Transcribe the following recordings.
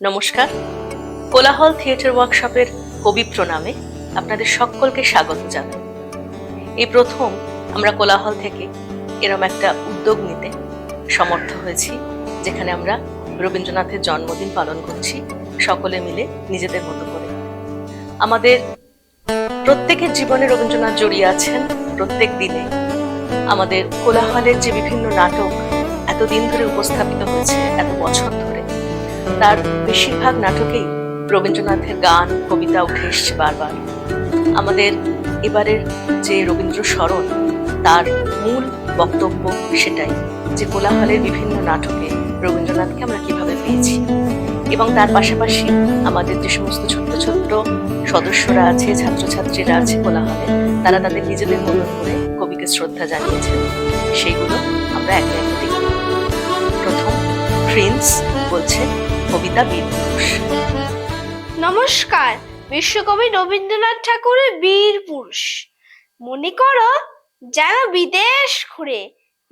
নমস্কার। কোলাহল থিয়েটার ওয়ার্কশপের কবি প্রণামে আপনাদের সকলকে স্বাগত জানাই। এই প্রথম আমরা কোলাহল থেকে এরম একটা উদ্যোগ নিতে সমর্থ হয়েছি, যেখানে আমরা রবীন্দ্রনাথের জন্মদিন পালন করছি সকলে মিলে নিজেদের মতো করে। আমাদের প্রত্যেকের জীবনে রবীন্দ্রনাথ জড়িয়ে আছেন, প্রত্যেক দিনে আমাদের কোলাহলের যে বিভিন্ন নাটক এতদিন ধরে উপস্থাপিত হয়েছে, এত বছর ধরে তার বেশিরভাগ নাটকেই রবীন্দ্রনাথের গান, কবিতা উঠে এসছে বারবার। আমাদের এবারের যে রবীন্দ্র স্মরণ, তার মূল বক্তব্য সেটাই, যে কোলাহলের বিভিন্ন নাটকে রবীন্দ্রনাথকে আমরা কীভাবে পেয়েছি। এবং তার পাশাপাশি আমাদের যে সমস্ত ছোট্ট ছোট্ট সদস্যরা আছে, ছাত্রছাত্রীরা আছে কোলাহলে, তারা তাদের নিজেদের মতন করে কবিকে শ্রদ্ধা জানিয়েছেন। সেইগুলো আমরা একে একে দেখি প্রথম, প্রিন্স বলছে কবিতা বীর নমস্কার, বিশ্বকবি রবীন্দ্রনাথ ঠাকুরের বীর পুরুষ। মনে করো যেন বিদেশ ঘুরে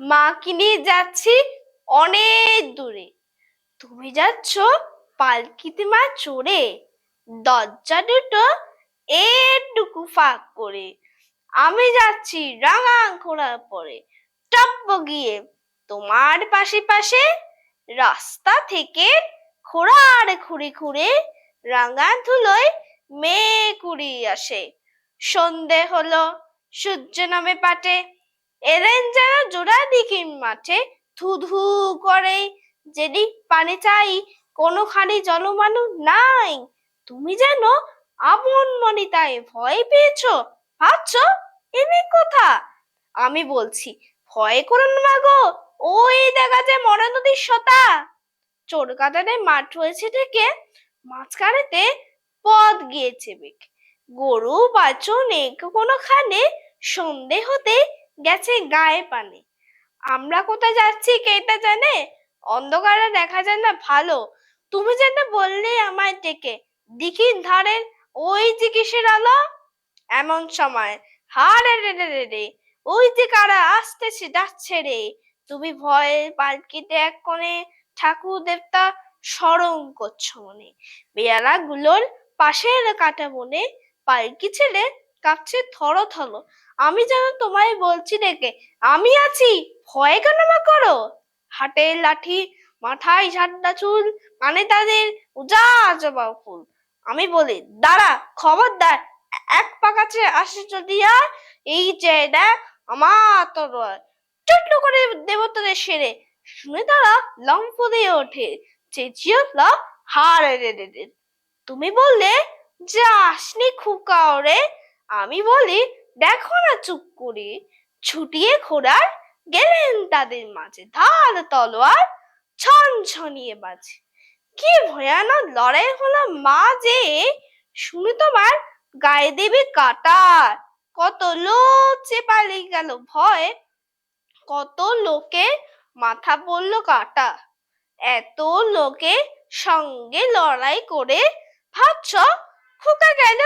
মাকে নিয়ে যাচ্ছি অনেক দূরে। তুমি যাচ্ছ পালকিতে মা চড়ে, দরজা দুটো এটুকু ফাঁক করে। আমি যাচ্ছি রাঙা ঘোড়া পরে টপ্প গিয়ে তোমার পাশে পাশে রাস্তা থেকে খোড়ার খুঁড়ে খুঁড়ে রাঙা ধুলোয় মেয়ে কুড়ি আসে। সন্ধে হলো, সূর্য নামে পাটে, এলেন যেন জোড়া দিঘির মাঠে। ধু ধু করে যেদি পানি চাই, কোনোখানি জলমানু নাই। তুমি যেন আপন মনি তাই ভয় পেয়েছ। ভাবছ এনে কথা। আমি বলছি, ভয় করুন না গো। ওই দেখা যায় মরা নদীর সতা। চোর কাটারে মাঠ রয়েছে থেকে মাঝখানেতে পথ গিয়েছে বেগ গরু, বাছুর নেই কোনোখানে সন্ধে হতে গেছে গায়ে পানে। আমরা কোথায় যাচ্ছি কেটা জানে? অন্ধকারে দেখা যায় না ভালো। তুমি যেন বললে আমায় ডেকে। দিঘির ধারের ওই যে কিসের আলো? এমন সময়, হারে রে রে রে রে, ওই যে কারা আসতেছে যাচ্ছে রে। তুমি ভয়ে পালকিতে এক কোণে ঠাকুর দেবতা করছ মনে। বেয়ারা গুলোর পাশের কাটা বনে পালকি ছেলে কাঁপছে থর থর। আমি যেন তোমায় বলছি ডেকে, আমি আছি, ভয় কেন মা করো? হাটের লাঠি, মাথায় ঝান্ডা চুল মানে তাদের উজা জবা ফুল। আমি বলি, দাঁড়া, খবরদার, এক পা কাছে আসে যদি আর, এই যে দেখ, আমার তরোয়ার চট্ট করে দেবতাদের সেরে শুনে তারা লম্ফ দিয়ে ওঠে। চেঁচিয়ে উঠল হারে রে রে রে। তুমি বললে, যে আসনি খুকা ওরে আমি বলি, দেখো না চুপ করে। ছুটিয়ে ঘোড়ার গেলেন তাদের মাঝে। ধার তলোয়ার ছন ছনিয়ে বাজে। কি ভয়ানক লড়াই হলো মা যে। শুনে তোমার গায়ে দেবে কাটার। কত লোক চেপালে গেল ভয়। কত লোকে মাথা পড়ল কাটা। এত লোকে সঙ্গে লড়াই করে ভাবছ, খোকা গেল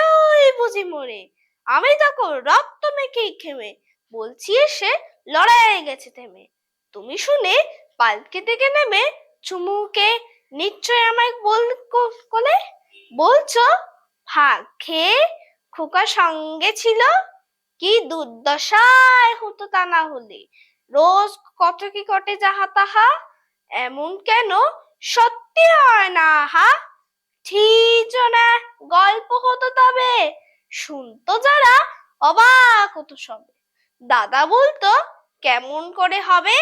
বুঝি মরে? আমি তখন রক্ত মেখে খেমে বলছি এসে লড়াই গেছে থেমে। তুমি শুনে পালকে থেকে নেমে চুমুকে নিশ্চয় আমায় বল কোলে? বলছো, ভাগ খেয়ে খোকা সঙ্গে ছিল? কি দুর্দশায় হতো তা না হলে। রোজ কত কি কটে যাহা তাহা? এমন কেন? সত্যি হয় না হা ঠিক না গল্প হতো তবে। শুনতো যারা, অবাক হতো সবে। দাদা বলতো, কেমন করে হবে?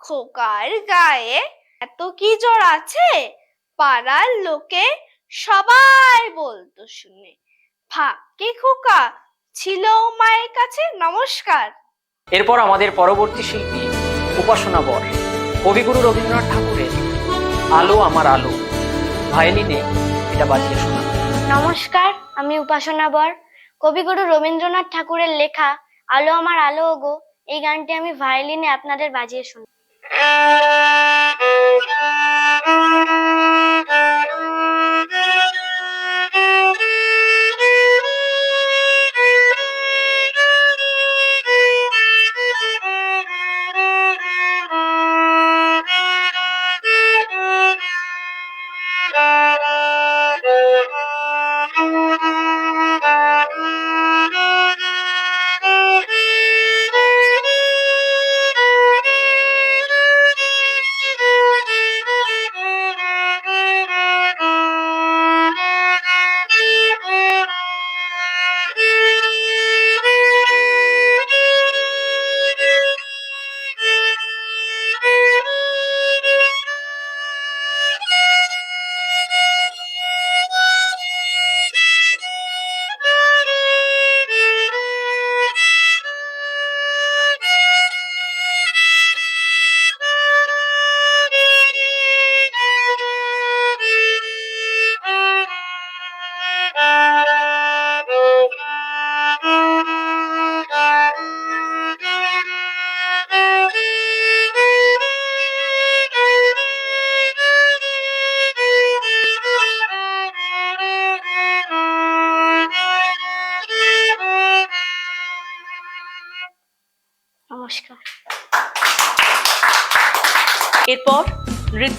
খোকার গায়ে এত কি জ্বর আছে? পাড়ার লোকে সবাই বলতো শুনে, ফাঁকে খোকা, ছিল মায়ের কাছে নমস্কার। এরপর আমাদের পরবর্তী শিল্পী উপাসনা বর, কবিগুরু রবীন্দ্রনাথ ঠাকুরের আলো আমার আলো। ভায়োলিনে এটা বাজিয়ে শোনা। নমস্কার, আমি উপাসনা বর, কবিগুরু রবীন্দ্রনাথ ঠাকুরের লেখা আলো আমার আলো ওগো, এই গানটি আমি ভায়োলিনে আপনাদের বাজিয়ে শুনি। Thank you.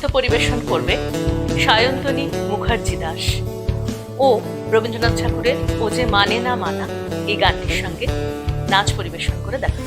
নৃত্য পরিবেশন করবে সায়ন্তনী মুখার্জি দাস। ও রবীন্দ্রনাথ ঠাকুরের ও যে মানে না মানা এই গানটির সঙ্গে নাচ পরিবেশন করে দেখা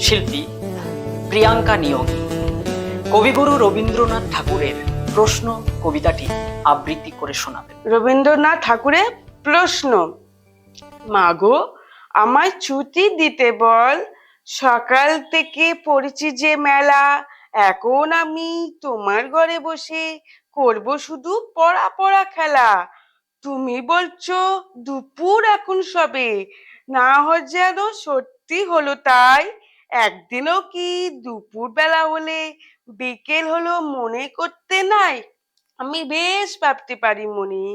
শিল্পী প্রিয়াঙ্কা নিয়োগী। কবিগুরু রবীন্দ্রনাথ ঠাকুরের প্রশ্ন কবিতাটি আবৃত্তি করে শোনাবেন। রবীন্দ্রনাথ ঠাকুরের প্রশ্ন, মাগো, আমায় ছুটি দিতে বল। সকাল থেকে পড়েছি যে মেলা, এখন আমি তোমার ঘরে বসে করব শুধু পড়া পড়া খেলা। তুমি বলছো দুপুর এখন সবে, না হয় যেন সত্যি হলো তাই। একদিনও কি দুপুর বেলা হলে বিকেল হলো মনে করতে নাই? আমি বেশ ভাবতে পারি মনে।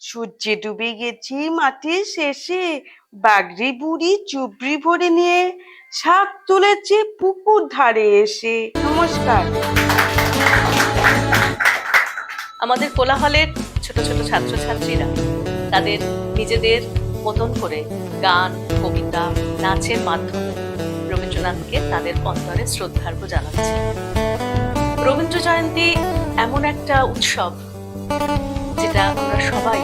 সূর্যে ডুবে গেছি মাটির শেষে, বাগরি, বুড়ি, চুবড়ি ভরে নিয়ে শাক তুলেছে পুকুর ধারে এসে। নমস্কার। আমাদের কোলাহলের ছোট ছোট ছাত্রছাত্রীরা, তাদের নিজেদের মতন করে গান, কবিতা, নাচের মাধ্যমে রবীন্দ্রনাথকে তাদের অন্তরে শ্রদ্ধার্ঘ জানাচ্ছে। রবীন্দ্র জয়ন্তী এমন একটা উৎসব যেটা আমরা সবাই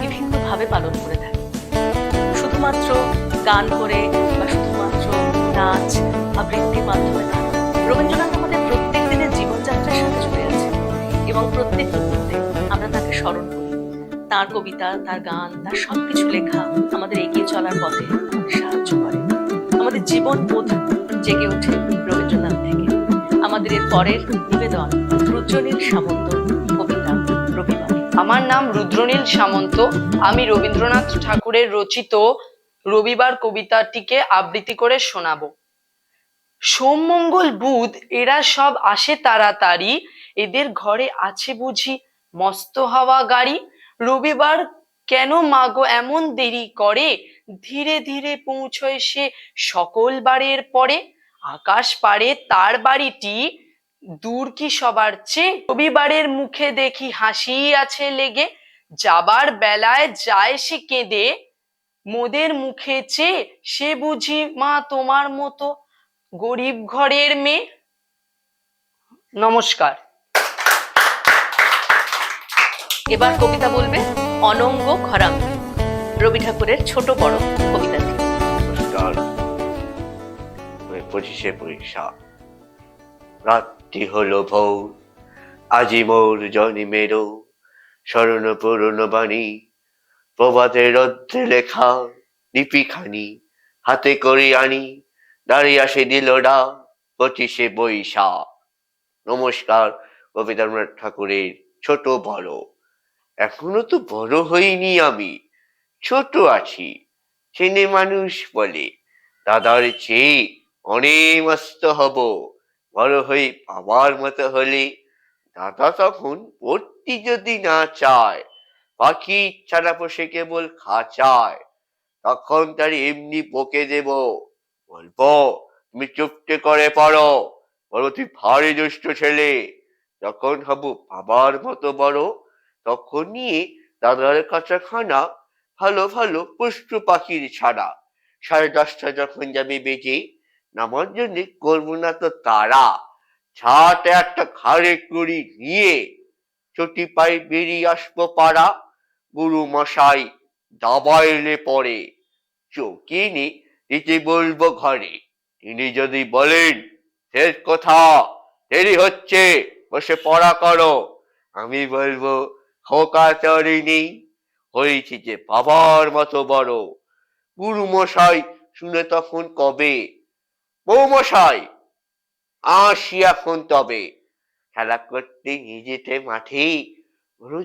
বিভিন্নভাবে পালন করে থাকি। শুধুমাত্র গান করে বা শুধুমাত্র নাচ আবৃত্তির মাধ্যমে না, রবীন্দ্রনাথ আমাদের প্রত্যেক দিনের জীবনযাত্রার সাথে জুড়ে আছে এবং প্রত্যেক মুহূর্তে আমরা তাকে স্মরণ করি। তার কবিতা, তার গান, তার সবকিছু লেখা আমাদের এগিয়ে চলার পথে আমাদের জীবন বোধ জেগে ওঠে রবীন্দ্রনাথ থেকে। আমাদের এর পরের নিবেদন রুদ্রনীল সামন্ত, কবিতা রবিবার। আমার নাম রুদ্রনীল সামন্ত। আমি রবীন্দ্রনাথ ঠাকুরের রচিত রবিবার কবিতাটিকে আবৃত্তি করে শোনাবো। সোমমঙ্গল বুধ, এরা সব আসে তাড়াতাড়ি। এদের ঘরে আছে বুঝি মস্ত হাওয়া গাড়ি। রবিবার কেন মাগো এমন দেরি করে? ধীরে ধীরে পৌঁছয় সে সকল বারের পরে। আকাশ পারে তার বাড়িটি দূর কি সবার চেয়ে? রবিবারের মুখে দেখি হাসি আছে লেগে। যাবার বেলায় যায় সে কেঁদে। মোদের মুখে চেয়ে সে বুঝি মা তোমার মতো গরিব ঘরের মেয়ে। নমস্কার। এবার কবিতা বলবে অনঙ্গ খরাঙ্গ রবি ঠাকুরের ছোট বড় কবিতাটি নমস্কার। ওই পঁচিশে বৈশাখ রাত্রি হলো ভোর, আজি মোর জনিমেরও স্মরণ পুরন বাণী প্রভাতের রদ্রে লেখা লিপিখানি, হাতে করে আনি, দাঁড়িয়ে আসে দিল ডা পঁচিশে বৈশাখ নমস্কার কবিতারনাথ ঠাকুরের ছোট বড়। এখনও তো বড় হইনি আমি। ছোট আছি ছেলে মানুষ বলে। দাদার চেয়ে অনেক মস্ত হব, বড় হয়ে বাবার মতো হলে। দাদা তখন পড়তি যদি না চায়, পাখি ছাড়া বসে কেবল খাঁচায়। তখন তার এমনি বকে দেব, বলব, তুমি চুপটে করে পারো বলো তুই ভারী দুষ্ট ছেলে। যখন হব বাবার মতো বড় তখন নিয়ে দাদার কাঁচাখানা ভালো ভালো পুষ্ট পাখির ছাড়া। সাড়ে দশটা যখন যাবে বেজে নামার জন্য করব না তো তারা। ছাটে একটা ঘাড়ে করি নিয়ে ছুটি পাই বেরিয়ে আসব পাড়া। গুরু মশাই দাবাইলে পরে চকিনি দিতে বলব ঘরে। তিনি যদি বলেন শেষ কথা? দেরি হচ্ছে, বসে পড়া করো। আমি বলব, খোকা চড়িনি। হয়েছে যে বাবার মতো বড়। গুরু মশাই শুনে তখন কবে? বৌমশাই আসি এখন তবে। খেলা করতে নিয়ে যেতে মাঠে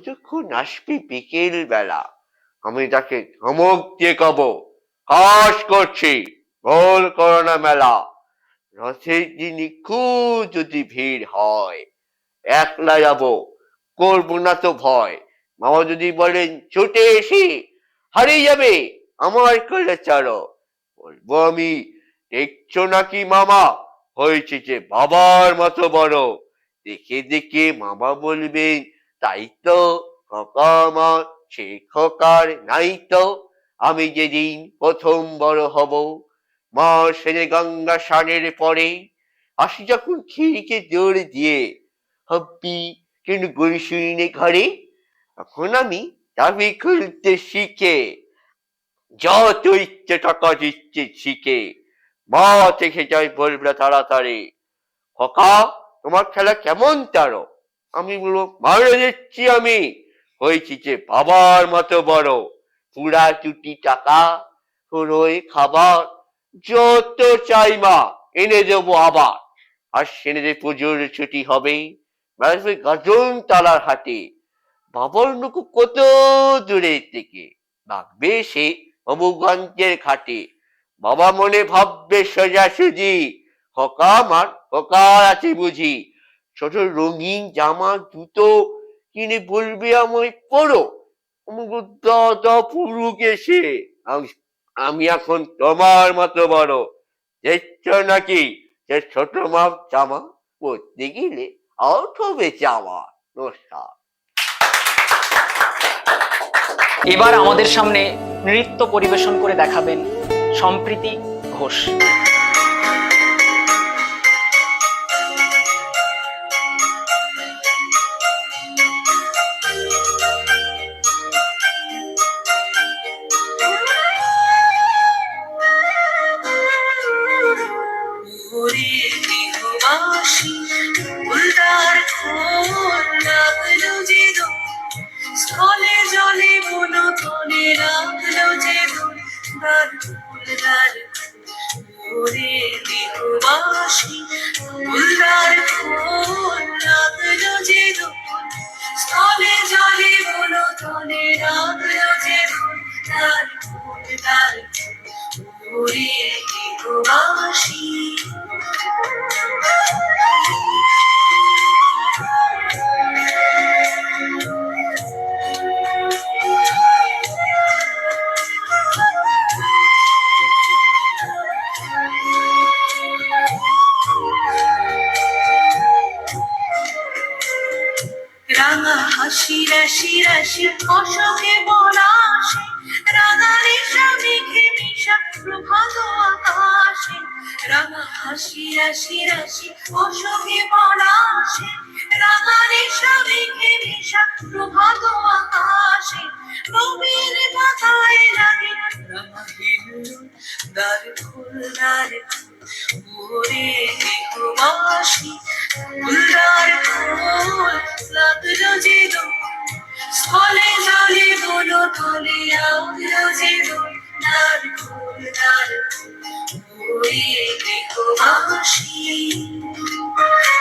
যখন আসবি বিকেল বেলা আমি তাকে ধমক দিয়ে কব কাজ করছি গোল করোনা মেলা। রথের দিনই খুব যদি ভিড় হয়, একলা যাব, করব না তো ভয়। মামা যদি বলেন, ছুটে এসে, হারিয়ে যাবে, আমার কোলে চলো। বলব আমি, দেখছ নাকি মামা? হয়েছে যে বাবার মতো বড়। দেখে দেখে মামা বলবেন, তাই তো আমার নাই তো, আমি যেদিন প্রথম বড় হব। মা সেরে গঙ্গা সানের পরে আসি যখন খিড়িকে জোর দিয়ে, হব্বি, কেন গড়ি ঘরে? তখন আমি চাবি খুলতে শিখে, যত ইচ্ছে টাকা দিচ্ছে শিখে মা থেকে যাই বলবে তাড়াতাড়ি। খোকা, তোমার খেলা কেমন তারো? আমি বলব মারে দিচ্ছি আমি। হয়েছি যে বাবার মতো বড়। পুরা চুটি টাকা, পুরোই খাবার, যত চাই মা, এনে দেবো আবার। আর সেনে যে পুজোর ছুটি হবে গাজন তালার হাটে বাবার নুকু কত দূরে থেকে? ডাকবে সে অবুগঞ্জের ঘাটে বাবা মনে ভাববে সোজাসুজি হকা আমার হকার আছে বুঝি। ছোট রঙিন জামা, জুতো কিনে বলবে আমায়, পড়ো। পুরুক এসে। আমি- এখন তোমার মতো বড়। দেখছ নাকি যে ছোট মাপ জামা পরতে গেলে আউট হবে জামা নমস্কার এবার আমাদের সামনে নৃত্য পরিবেশন করে দেখাবেন সম্প্রীতি ঘোষ। দার ফুল ওরে গৃহবাসী ফুলদার খোল লাগল যে দোল স্থলে জলে বন তলে লাগল ফুল। রাশি রাশি বলাসে রাঙা রেশা মেঘে মিশা প্রভাত আকাশে। রাঙা হাসি রাশি রাশি বলাসে রাঙা রেশা মেঘে মিশা প্রভাত আকাশে। নবীর মাথায় লাগে রাঙা হিন্দু দ্বার ফুল দ্বার ওরে দেহবাসী ফুলদার ফুল, লাগল যে দোল স্থলে জলে বলো তলে আউলো যে দোল দার ফুল ওরে দেহবাসী মরমরে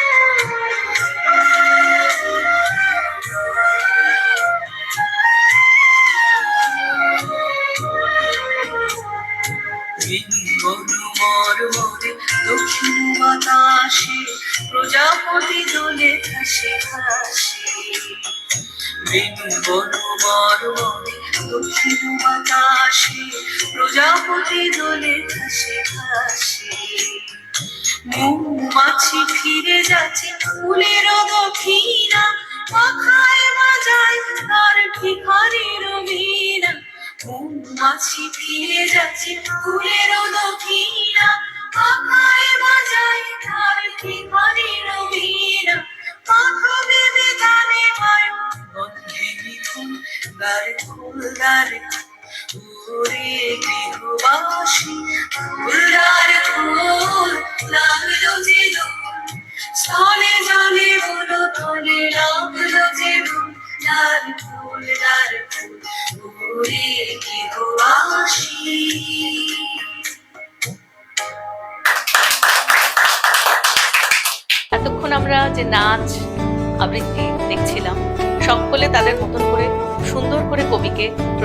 ফুল দ্বার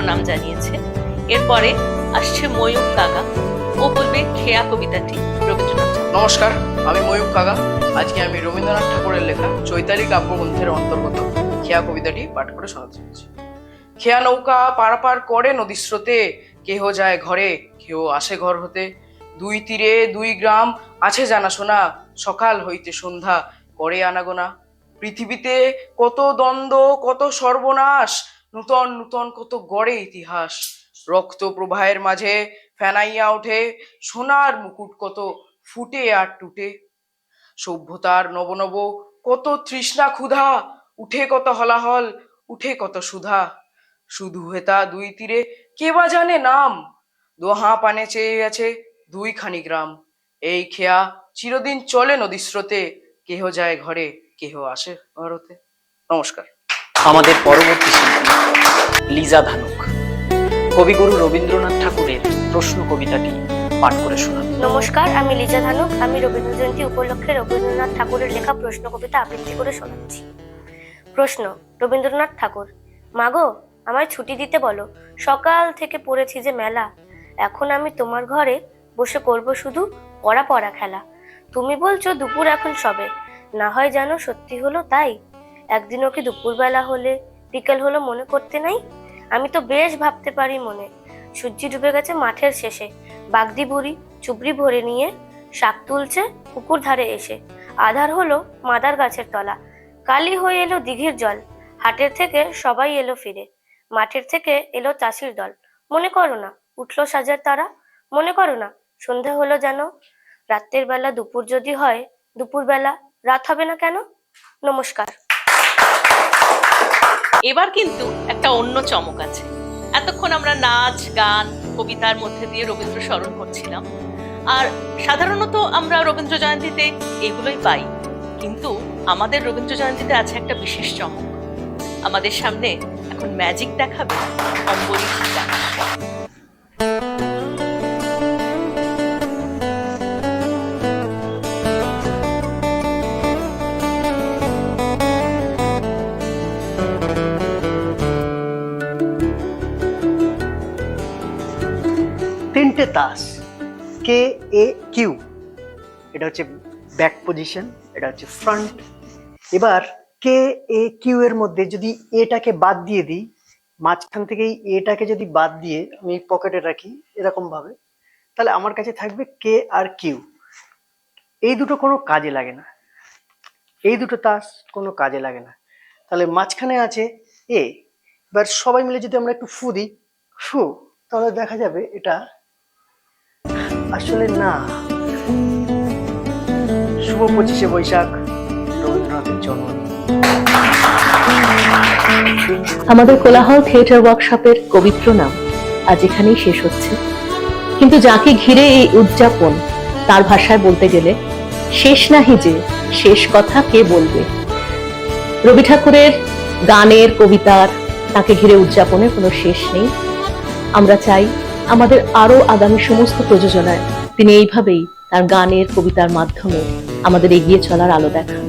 প্রণাম জানিয়েছে। এরপরে আসছে ময়ূক কাকা। ও বলবে, খেয়া কবিতাটি, রবীন্দ্রনাথ নমস্কার, আমি ময়ূক কাকা। আজকে আমি রবীন্দ্রনাথ ঠাকুরের লেখা চৈতালি কাব্যগ্রন্থের অন্তর্গত খেয়া কবিতাটি পাঠ করে শোনাতে চলেছি। খেয়া নৌকা পারাপার করে নদীর স্রোতে, কেহ যায় ঘরে, কেহ আসে ঘর হতে। দুই তীরে দুই গ্রাম, আছে জানাশোনা, সকাল হইতে সন্ধ্যা, করে আনাগোনা। পৃথিবীতে কত দ্বন্দ্ব, কত সর্বনাশ নূতন নূতন কত গড়ে ইতিহাস। রক্ত প্রবাহের মাঝে ফেনাইয়া ওঠে, সোনার মুকুট কত ফুটে আর টুটে। সভ্যতার নবনব কত তৃষ্ণা ক্ষুধা, উঠে কত হলাহল, উঠে কত সুধা। শুধু হেতা দুই তীরে কে বা জানে নাম? দোহা পানে চেয়ে আছে দুইখানি গ্রাম। এই খেয়া চিরদিন চলে নদীর স্রোতে কেহ যায় ঘরে, কেহ আসে ঘরতে নমস্কার। আমাদের পরবর্তী শিল্পী লিজা ধানুক। কবিগুরু রবীন্দ্রনাথ ঠাকুরের প্রশ্ন কবিতাটি পাঠ করে শোনাবে নমস্কার, আমি লিজা ধানুক। আমি রবীন্দ্র জয়ন্তী উপলক্ষে রবীন্দ্রনাথ ঠাকুরের লেখা প্রশ্ন কবিতা আবৃত্তি করে শোনাচ্ছি। প্রশ্ন, রবীন্দ্রনাথ ঠাকুর, মাগো, আমায় ছুটি দিতে বলো। সকাল থেকে পড়েছি যে মেলা। এখন আমি তোমার ঘরে বসে করব শুধু পড়া পড়া খেলা। তুমি বলছো দুপুর এখন সবে। না হয় জানো সত্যি হলো তাই। একদিনও কি দুপুরবেলা হলে বিকেল হলো মনে করতে নাই? আমি তো বেশ ভাবতে পারি মনে। সূর্যি ডুবে গেছে মাঠের শেষে। বাগদি বুড়ি চুবড়ি ভরে নিয়ে শাক তুলছে, পুকুর ধারে এসে। আধার হলো মাদার গাছের তলা। কালি হয়ে এলো দিঘির জল। হাটের থেকে সবাই এলো ফিরে। মাঠের থেকে এলো চাষির দল। মনে করো না, উঠল সাজার তারা। মনে করো না, সন্ধে হলো যেন। রাত্রের বেলা দুপুর যদি হয় দুপুর বেলা রাত হবে না কেন? নমস্কার। এবার কিন্তু একটা অন্য চমক আছে। এতক্ষণ আমরা নাচ, গান, কবিতার মধ্যে দিয়ে রবীন্দ্র স্মরণ করছিলাম। আর সাধারণত আমরা রবীন্দ্র জয়ন্তীতে এগুলোই পাই। কিন্তু আমাদের রবীন্দ্র জয়ন্তীতে আছে একটা বিশেষ চমক। আমাদের সামনে এখন ম্যাজিক দেখাবে অম্বরীশ দাস কে এ কিউ এটা হচ্ছে ব্যাক পজিশন এটা হচ্ছে ফ্রন্ট এবার কে এ কিউ এর মধ্যে যদি এটাকে বাদ দিয়ে দিই, মাঝখান থেকে এটাকে যদি বাদ দিয়ে আমি পকেটে রাখি এরকম ভাবে তাহলে আমার কাছে থাকবে কে আর কিউ এই দুটো কোনো কাজে লাগে না। এই দুটো তাস কোনো কাজে লাগে না। তাহলে মাঝখানে আছে এ এবার সবাই মিলে যদি আমরা একটু ফু দিই, ফু, তাহলে দেখা যাবে এটা আসলে না। শুভ পঁচিশে বৈশাখ, রবীন্দ্রনাথের জন্মদিন। আমাদের কোলাহল থিয়েটার ওয়ার্কশপের পবিত্র নাম আজ এখানেই শেষ হচ্ছে। কিন্তু যাকে ঘিরে এই উদযাপন, তার ভাষায় বলতে গেলে শেষ নাহি যে, শেষ কথা কে বলবে? রবি ঠাকুরের গানের, কবিতার তাকে ঘিরে উদযাপনের কোনো শেষ নেই। আমরা চাই আমাদের আরও আগামী সমস্ত প্রযোজনায়। তিনি এইভাবেই তার গানের, কবিতার মাধ্যমে আমাদের এগিয়ে চলার আলো দেখান।